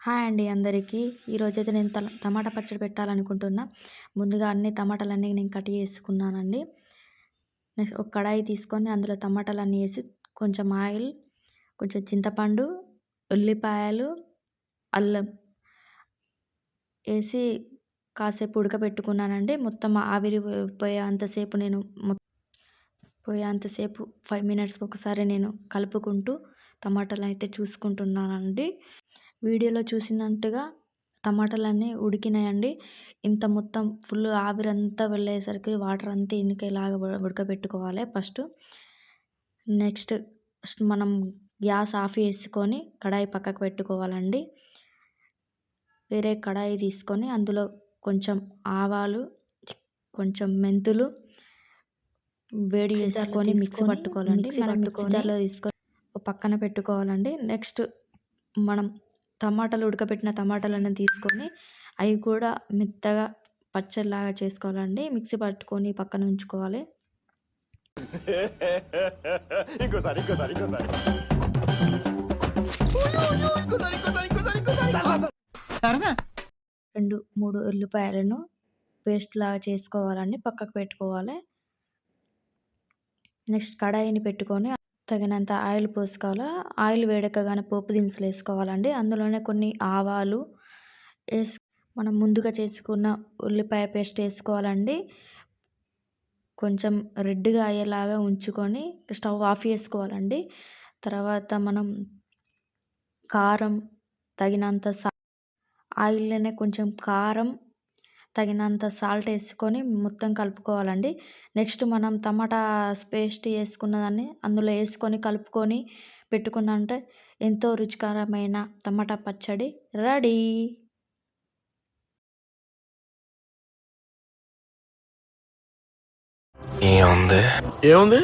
Hi అండి అందరికీ. ఈరోజైతే నేను తల టమాటా పచ్చడి పెట్టాలనుకుంటున్నా. ముందుగా అన్ని టమాటాలన్నీ నేను కట్ చేసుకున్నానండి. నెక్స్ట్ ఒక కడాయి తీసుకొని అందులో టమాటాలన్నీ వేసి కొంచెం ఆయిల్ కొంచెం చింతపండు ఉల్లిపాయలు అల్లం వేసి కాసేపు ఉడకబెట్టుకున్నానండి. మొత్తం ఆవిరి పోయేంతసేపు నేను పోయేంతసేపు ఫైవ్ మినిట్స్కి ఒకసారి నేను కలుపుకుంటూ టమాటాలు అయితే చూసుకుంటున్నానండి. వీడియోలో చూసినట్టుగా టమాటాలన్నీ ఉడికినాయండి. ఇంత మొత్తం ఫుల్ ఆవిరంతా వెళ్ళేసరికి వాటర్ అంతా ఇనికేలాగా ఉడకబెట్టుకోవాలి ఫస్ట్. నెక్స్ట్ మనం గ్యాస్ ఆఫ్ చేసుకొని కడాయి పక్కకు పెట్టుకోవాలండి. వేరే కడాయి తీసుకొని అందులో కొంచెం ఆవాలు కొంచెం మెంతులు వేడి చేసుకొని మిక్సీ పట్టుకోవాలండి. మనం మిక్సీ జార్లో తీసుకొని పక్కన పెట్టుకోవాలండి. నెక్స్ట్ మనం టమాటాలు ఉడకబెట్టిన టమాటాలను తీసుకొని అవి కూడా మెత్తగా పచ్చడిలాగా చేసుకోవాలండి. మిక్సీ పట్టుకొని పక్కన ఉంచుకోవాలి. ఇంకోసారి ఇంకోసారి ఇంకోసారి. సరదా? రెండు మూడు ఉల్లిపాయలను పేస్ట్ లాగా చేసుకోవాలండి. పక్కకు పెట్టుకోవాలి. నెక్స్ట్ కడాయిని పెట్టుకొని తగినంత ఆయిల్ పోసుకోవాలి? ఆయిల్ వేడెక్కగానే పోపు దినుసులు వేసుకోవాలండి. అందులోనే కొన్ని ఆవాలు వేసి మనం ముందుగా చేసుకున్న ఉల్లిపాయ పేస్ట్ వేసుకోవాలండి. కొంచెం రెడ్గా అయ్యేలాగా ఉంచుకొని స్టవ్ ఆఫ్ చేసుకోవాలండి. తర్వాత మనం కారం తగినంత సా ఆయిల్లోనే కొంచెం కారం తగినంత సాల్ట్ వేసుకొని మొత్తం కలుపుకోవాలండి. నెక్స్ట్ మనం టమాటా పేస్ట్ వేసుకున్న దాన్ని అందులో వేసుకొని కలుపుకొని పెట్టుకున్నంటే ఎంతో రుచికరమైన టమాటా పచ్చడి రెడీ. ఏముంది? ఏముంది?